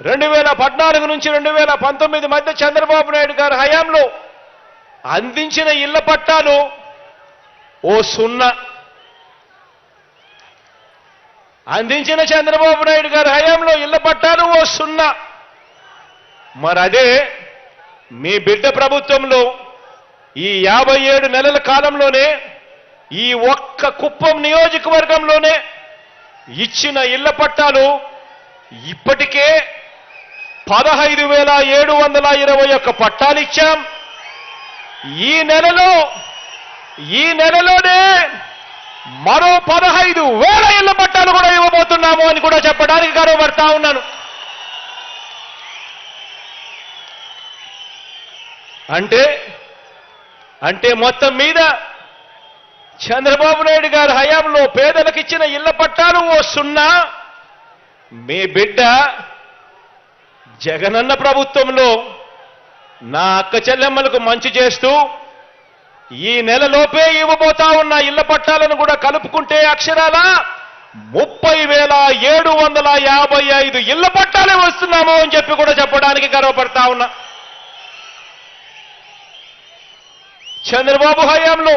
రెండు వేల పద్నాలుగు నుంచి రెండు వేల పంతొమ్మిది మధ్య చంద్రబాబు నాయుడు గారి హయాంలో అందించిన ఇళ్ళ పట్టాలు ఓ సున్నా. అందించిన చంద్రబాబు నాయుడు గారి హయాంలో ఇళ్ళ పట్టాలు ఓ సున్నా. మరి అదే మీ బిడ్డ ప్రభుత్వంలో ఈ యాభై ఏడు నెలల కాలంలోనే ఈ ఒక్క కుప్పం నియోజకవర్గంలోనే ఇచ్చిన ఇళ్ళ పట్టాలు ఇప్పటికే పదహైదు వేల ఏడు వందల ఇరవై ఒక్క పట్టాలు ఇచ్చాం ఈ నెలలో ఈ నెలలోనే మరో పదహైదు వేల ఇళ్ళ పట్టాలు కూడా ఇవ్వబోతున్నాము అని కూడా చెప్పడానికి గర్వపడతా ఉన్నాను. అంటే అంటే మొత్తం మీద చంద్రబాబు నాయుడు గారి హయాంలో పేదలకు ఇచ్చిన ఇళ్ళ పట్టాలు ఓ సున్నా. మీ బిడ్డ జగనన్న ప్రభుత్వంలో నా అక్క చెల్లెమ్మలకు మంచి చేస్తూ ఈ నెలలోపే ఇవ్వబోతా ఉన్న ఇళ్ళ పట్టాలను కూడా కలుపుకుంటే అక్షరాల ముప్పై వేల ఏడు వందల యాభై ఐదు ఇళ్ళ పట్టాలే వస్తున్నాము అని చెప్పి కూడా చెప్పడానికి గర్వపడతా ఉన్నా. చంద్రబాబు హయాంలో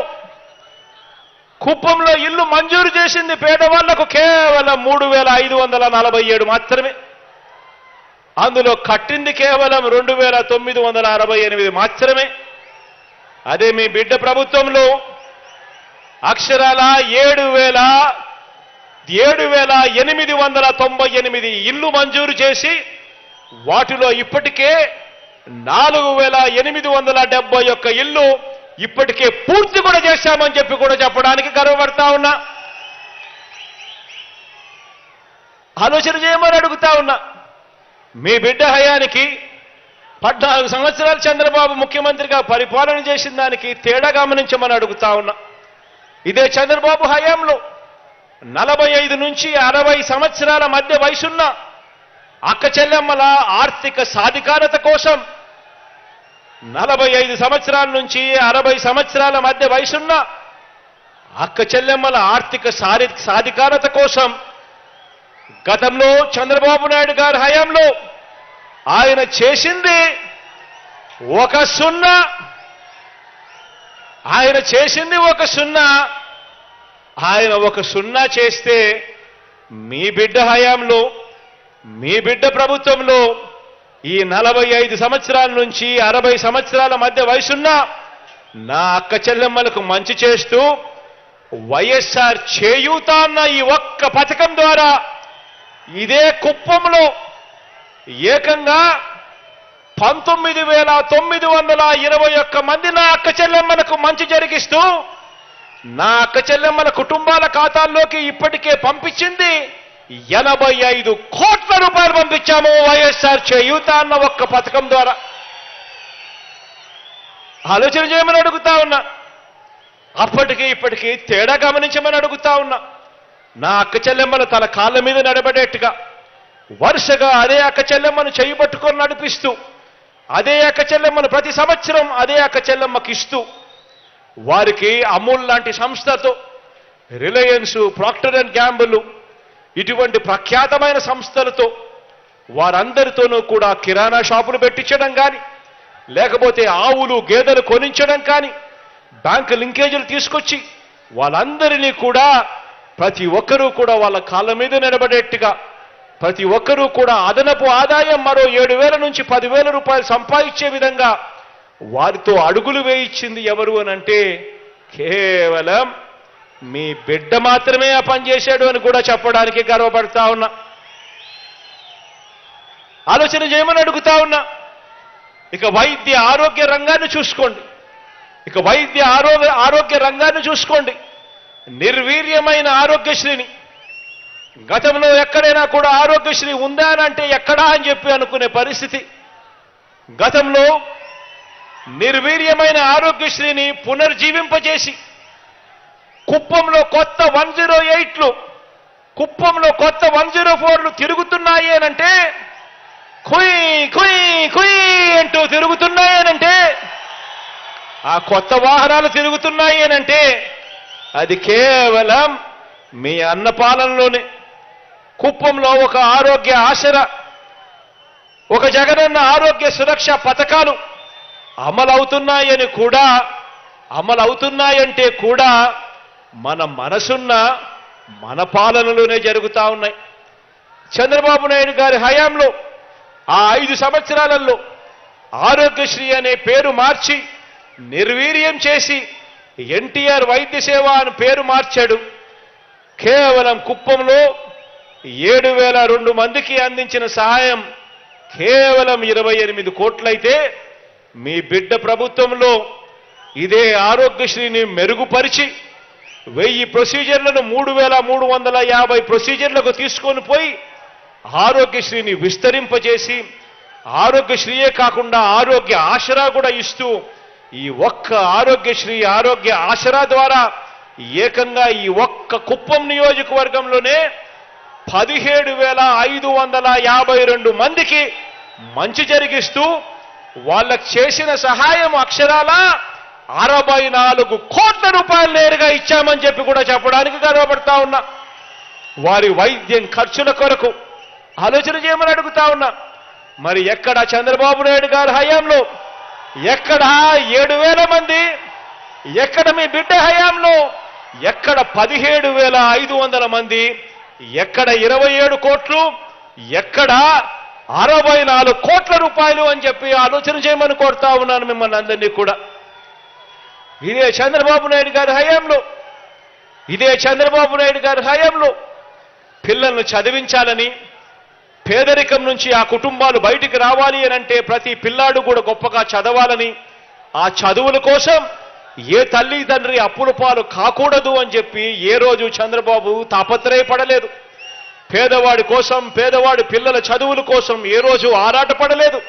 కుప్పంలో ఇల్లు మంజూరు చేసింది పేదవాళ్ళకు కేవలం మూడు వేల ఐదు వందల నలభై ఏడు మాత్రమే. అందులో కట్టింది కేవలం రెండు వేల తొమ్మిది వందల అరవై ఎనిమిది మాత్రమే. అదే మీ బిడ్డ ప్రభుత్వంలో అక్షరాల ఏడు వేల ఏడు వేల ఎనిమిది వందల తొంభై ఎనిమిది ఇల్లు మంజూరు చేసి వాటిలో ఇప్పటికే నాలుగు వేల ఎనిమిది వందల డెబ్బై ఒక్క ఇల్లు ఇప్పటికే పూర్తి కూడా చేశామని చెప్పి కూడా చెప్పడానికి గర్వపడతా ఉన్నా. ఆలోచన చేయమని అడుగుతా ఉన్నా. మీ బిడ్డ హయానికి పద్నాలుగు సంవత్సరాలు చంద్రబాబు ముఖ్యమంత్రిగా పరిపాలన చేసిన దానికి తేడా గమనించమని అడుగుతా ఉన్నా. ఇదే చంద్రబాబు హయాంలో నలభై ఐదు నుంచి అరవై సంవత్సరాల మధ్య వయసున్న అక్క చెల్లెమ్మల ఆర్థిక సాధికారత కోసం నలభై ఐదు సంవత్సరాల నుంచి అరవై సంవత్సరాల మధ్య వయసున్న అక్క చెల్లెమ్మల ఆర్థిక సాధికారత కోసం గతంలో చంద్రబాబు నాయుడు గారి హయాంలో ఆయన చేసింది ఒక సున్నా. ఆయన చేసింది ఒక సున్నా. ఆయన ఒక సున్నా చేస్తే మీ బిడ్డ హయాంలో మీ బిడ్డ ప్రభుత్వంలో ఈ నలభై ఐదు సంవత్సరాల నుంచి అరవై సంవత్సరాల మధ్య వయసున్న నా అక్క చెల్లెమ్మలకు మంచి చేస్తూ వైఎస్ఆర్ చేయూత అన్న ఈ ఒక్క పథకం ద్వారా ఇదే కుప్పంలో ఏకంగా పంతొమ్మిది వేల తొమ్మిది వందల ఇరవై ఒక్క మంది నా అక్క చెల్లెమ్మలకు మంచి జరిగిస్తూ నా అక్క చెల్లెమ్మల కుటుంబాల ఖాతాల్లోకి ఇప్పటికే పంపించింది. ఎనభై ఐదు కోట్ల రూపాయలు పంపించాము వైఎస్ఆర్ చేయూత అన్న ఒక్క పథకం ద్వారా. ఆలోచన చేయమని అడుగుతా ఉన్నా. అప్పటికి ఇప్పటికీ తేడా గమనించమని అడుగుతా ఉన్నా. నా అక్క చెల్లెమ్మలు తన కాళ్ళ మీద నడబడేట్టుగా వరుసగా అదే అక్క చెల్లెమ్మను చేయి పట్టుకొని నడిపిస్తూ అదే అక్క చెల్లెమ్మను ప్రతి సంవత్సరం అదే అక్క చెల్లెమ్మకి ఇస్తూ వారికి అమూల్ లాంటి సంస్థతో రిలయన్స్ ప్రాక్టర్ అండ్ గ్యాంబులు ఇటువంటి ప్రఖ్యాతమైన సంస్థలతో వారందరితోనూ కూడా కిరాణా షాపులు పెట్టించడం కానీ లేకపోతే ఆవులు గేదెలు కొనించడం కానీ బ్యాంకు లింకేజీలు తీసుకొచ్చి వాళ్ళందరినీ కూడా ప్రతి ఒక్కరూ కూడా వాళ్ళ కాళ్ళ మీద నిలబడేట్టుగా ప్రతి ఒక్కరూ కూడా అదనపు ఆదాయం మరో ఏడు వేల నుంచి పదివేల రూపాయలు సంపాదించే విధంగా వారితో అడుగులు వేయించింది ఎవరు అనంటే కేవలం మీ బిడ్డ మాత్రమే ఆ పనిచేశాడు అని కూడా చెప్పడానికి గర్వపడతా ఉన్నా. ఆలోచన చేయమని అడుగుతా ఉన్నా. ఇక వైద్య ఆరోగ్య రంగాన్ని చూసుకోండి. ఇక వైద్య ఆరోగ్య ఆరోగ్య రంగాన్ని చూసుకోండి. నిర్వీర్యమైన ఆరోగ్యశ్రీని. గతంలో ఎక్కడైనా కూడా ఆరోగ్యశ్రీ ఉందా అంటే ఎక్కడా అని చెప్పి అనుకునే పరిస్థితి. గతంలో నిర్వీర్యమైన ఆరోగ్యశ్రీని పునర్జీవింపజేసి కుప్పంలో కొత్త వన్ జీరో ఎయిట్లు కుప్పంలో కొత్త వన్ జీరో ఫోర్లు తిరుగుతున్నాయి అనంటే కుయ్ కుయ్ కుయ్ అంటూ తిరుగుతున్నాయి అనంటే ఆ కొత్త వాహనాలు తిరుగుతున్నాయి అనంటే అది కేవలం మీ అన్నపాలనలోనే కుప్పంలో ఒక ఆరోగ్య ఆసర ఒక జగనన్న ఆరోగ్య సురక్ష పథకాలు అమలవుతున్నాయని కూడా అమలవుతున్నాయంటే కూడా మన మనసున్న మన పాలనలోనే జరుగుతూ ఉన్నాయి. చంద్రబాబు నాయుడు గారి హయాంలో ఆ ఐదు సంవత్సరాలలో ఆరోగ్యశ్రీ అనే పేరు మార్చి నిర్వీర్యం చేసి ఎన్టీఆర్ వైద్య సేవ అని పేరు మార్చాడు. కేవలం కుప్పంలో ఏడు వేల రెండు మందికి అందించిన సహాయం కేవలం ఇరవై ఎనిమిది కోట్లయితే మీ బిడ్డ ప్రభుత్వంలో ఇదే ఆరోగ్యశ్రీని మెరుగుపరిచి వెయ్యి ప్రొసీజర్లను మూడు వేల మూడు వందల యాభై ప్రొసీజర్లకు తీసుకొని పోయి ఆరోగ్యశ్రీని విస్తరింపజేసి ఆరోగ్యశ్రీయే కాకుండా ఆరోగ్య ఆసరా కూడా ఇస్తూ ఈ ఒక్క ఆరోగ్యశ్రీ ఆరోగ్య ఆసరా ద్వారా ఏకంగా ఈ ఒక్క కుప్పం నియోజకవర్గంలోనే పదిహేడు వేల ఐదు వందల యాభై రెండు మందికి మంచి జరిగిస్తూ వాళ్ళకు చేసిన సహాయం అక్షరాల అరవై నాలుగు కోట్ల రూపాయలు నేరుగా ఇచ్చామని చెప్పి కూడా చెప్పడానికి గర్వపడతా ఉన్నా. వారి వైద్యం ఖర్చుల కొరకు ఆలోచన చేయమని అడుగుతా ఉన్నా. మరి ఎక్కడ చంద్రబాబు నాయుడు గారి హయాంలో ఎక్కడ ఏడు వేల మంది? ఎక్కడ మీ బిడ్డ హయాంలో? ఎక్కడ పదిహేడు వేల ఐదు వందల మంది? ఎక్కడ ఇరవై ఏడు కోట్లు? ఎక్కడ అరవై నాలుగు కోట్ల రూపాయలు అని చెప్పి ఆలోచన చేయమని కోరుతా ఉన్నాను మిమ్మల్ని అందరినీ కూడా. ఇదే చంద్రబాబు నాయుడు గారి హయాంలో. ఇదే చంద్రబాబు నాయుడు గారి హయాంలో. పిల్లలను చదివించాలని పేదరికం నుంచి ఆ కుటుంబాలు బయటికి రావాలి అని అంటే ప్రతి పిల్లాడు కూడా గొప్పగా చదవాలని ఆ చదువుల కోసం ఏ తల్లి తండ్రి అప్పుల పాలు కాకూడదు అని చెప్పి ఏ రోజు చంద్రబాబు తాపత్రయపడలేదు. పేదవాడి కోసం పేదవాడి పిల్లల చదువుల కోసం ఏ రోజు ఆరాటపడలేదు.